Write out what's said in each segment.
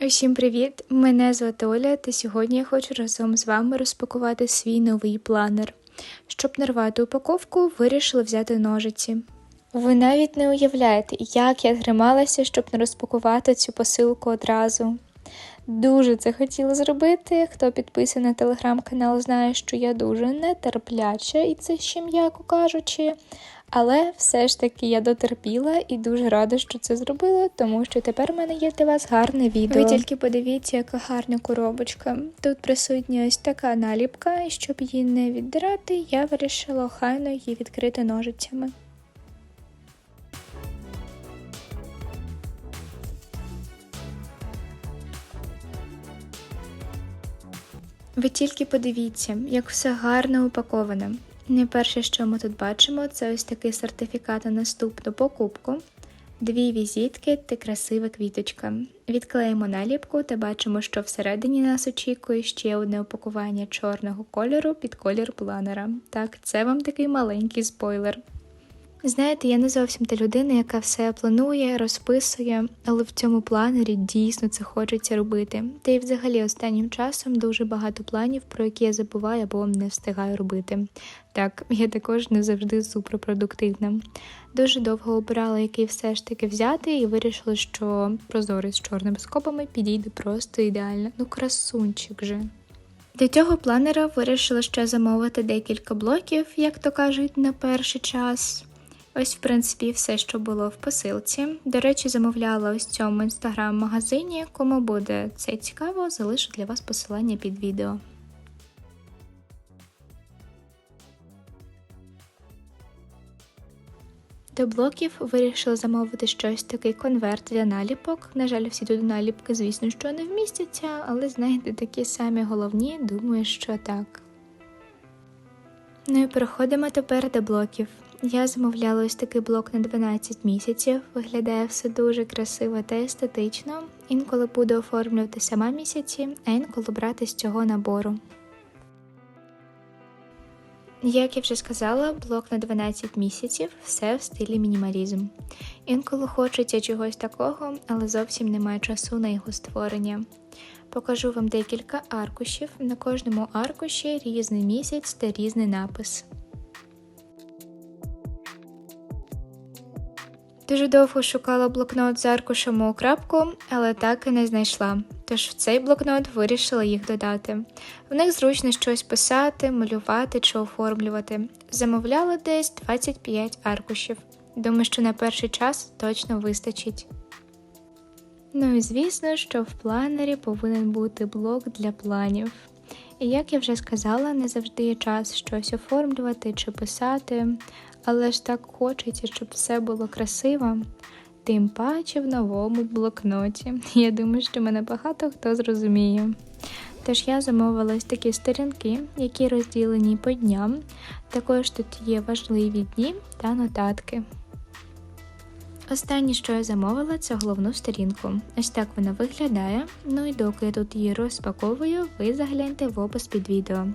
Усім привіт! Мене звати Оля, та сьогодні я хочу разом з вами розпакувати свій новий планер. Щоб не рвати упаковку, вирішила взяти ножиці. Ви навіть не уявляєте, як я трималася, щоб не розпакувати цю посилку одразу. Дуже це хотіла зробити. Хто підписаний на телеграм-канал, знає, що я дуже нетерпляча, і це ще м'яко кажучи. Але все ж таки я дотерпіла і дуже рада, що це зробила, тому що тепер в мене є для вас гарне відео. Ви тільки подивіться, яка гарна коробочка. Тут присутня ось така наліпка, і щоб її не віддирати, я вирішила охайно її відкрити ножицями. Ви тільки подивіться, як все гарно упаковане. Найперше, що ми тут бачимо, це ось такий сертифікат на наступну покупку, дві візитки та красива квіточка. Відклеїмо наліпку та бачимо, що всередині нас очікує ще одне упакування чорного кольору під колір планера. Так, це вам такий маленький спойлер. Знаєте, я не зовсім та людина, яка все планує, розписує, але в цьому планері дійсно це хочеться робити. Та й взагалі останнім часом дуже багато планів, про які я забуваю або не встигаю робити. Так, я також не завжди суперпродуктивна. Дуже довго обирала, який все ж таки взяти, і вирішила, що прозорий з чорними скобами підійде просто ідеально. Ну, красунчик же. Для цього планера вирішила ще замовити декілька блоків, як то кажуть, на перший час. Ось, в принципі, все, що було в посилці. До речі, замовляла ось цьому інстаграм-магазині. Кому буде це цікаво, залишу для вас посилання під відео. До блоків вирішила замовити щось такий конверт для наліпок. На жаль, всі тут наліпки, звісно, що не вмістяться, але знаєте, такі самі головні, думаю, що так. Ну і переходимо тепер до блоків. Я замовляла ось такий блок на 12 місяців. Виглядає все дуже красиво та естетично. Інколи буду оформлювати сама місяці, а інколи брати з цього набору. Як я вже сказала, блок на 12 місяців все в стилі мінімалізм. Інколи хочеться чогось такого, але зовсім немає часу на його створення. Покажу вам декілька аркушів. На кожному аркуші різний місяць та різний напис. Дуже довго шукала блокнот з аркушем у крапку, але так і не знайшла. Тож в цей блокнот вирішила їх додати. В них зручно щось писати, малювати чи оформлювати. Замовляла десь 25 аркушів. Думаю, що на перший час точно вистачить. Ну і звісно, що в планері повинен бути блок для планів. І як я вже сказала, не завжди є час щось оформлювати чи писати, але ж так хочеться, щоб все було красиво, тим паче в новому блокноті. Я думаю, що мене багато хто зрозуміє. Тож я замовила такі сторінки, які розділені по дням. Також тут є важливі дні та нотатки. Останнє, що я замовила, це головну сторінку. Ось так вона виглядає. Ну і доки я тут її розпаковую, ви загляньте в опис під відео,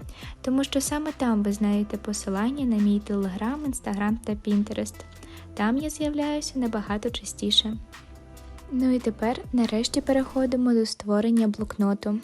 тому що саме там ви знайдете посилання на мій телеграм, інстаграм та Пінтерест. Там я з'являюся набагато частіше. Ну і тепер нарешті переходимо до створення блокноту.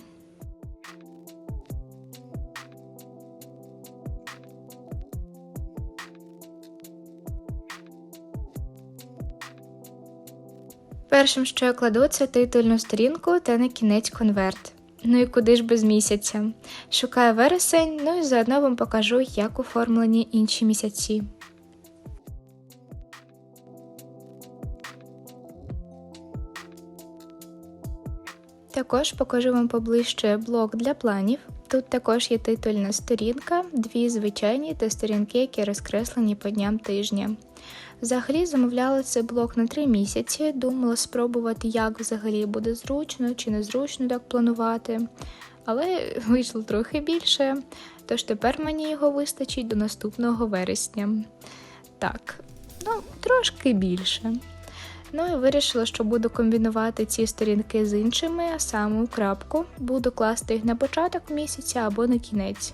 Першим, що я кладу, це титульну сторінку та на кінець конверт. Ну і куди ж без місяця? Шукаю вересень, ну і заодно вам покажу, як оформлені інші місяці. Також покажу вам поближче блок для планів. Тут також є титульна сторінка, дві звичайні та сторінки, які розкреслені по дням тижня. Взагалі замовляла цей блок на 3 місяці, думала спробувати, як взагалі буде зручно чи незручно так планувати. Але вийшло трохи більше, тож тепер мені його вистачить до наступного вересня. Так, ну, трошки більше. Ну і вирішила, що буду комбінувати ці сторінки з іншими, а саме у крапку. Буду класти їх на початок місяця або на кінець.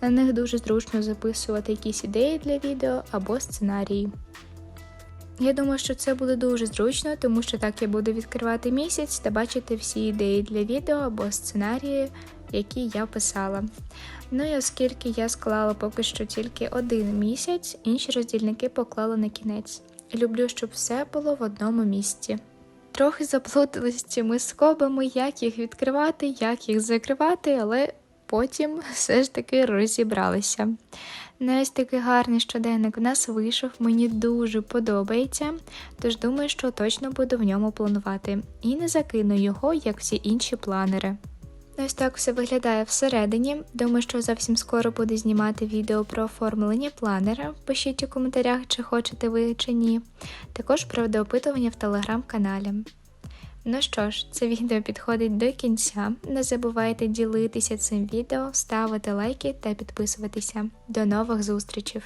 На них дуже зручно записувати якісь ідеї для відео або сценарії. Я думаю, що це буде дуже зручно, тому що так я буду відкривати місяць та бачити всі ідеї для відео або сценарії, які я писала. Ну і оскільки я склала поки що тільки один місяць, інші роздільники поклала на кінець. Люблю, щоб все було в одному місці. Трохи заплуталися цими скобами, як їх відкривати, як їх закривати, але потім все ж таки розібралися. Ось такий гарний щоденник в нас вийшов, мені дуже подобається, тож думаю, що точно буду в ньому планувати. І не закину його, як всі інші планери. Ось так все виглядає всередині. Думаю, що зовсім скоро буду знімати відео про оформлення планера. Пишіть у коментарях, чи хочете ви чи ні. Також проведу опитування в телеграм-каналі. Ну що ж, це відео підходить до кінця. Не забувайте ділитися цим відео, ставити лайки та підписуватися. До нових зустрічей!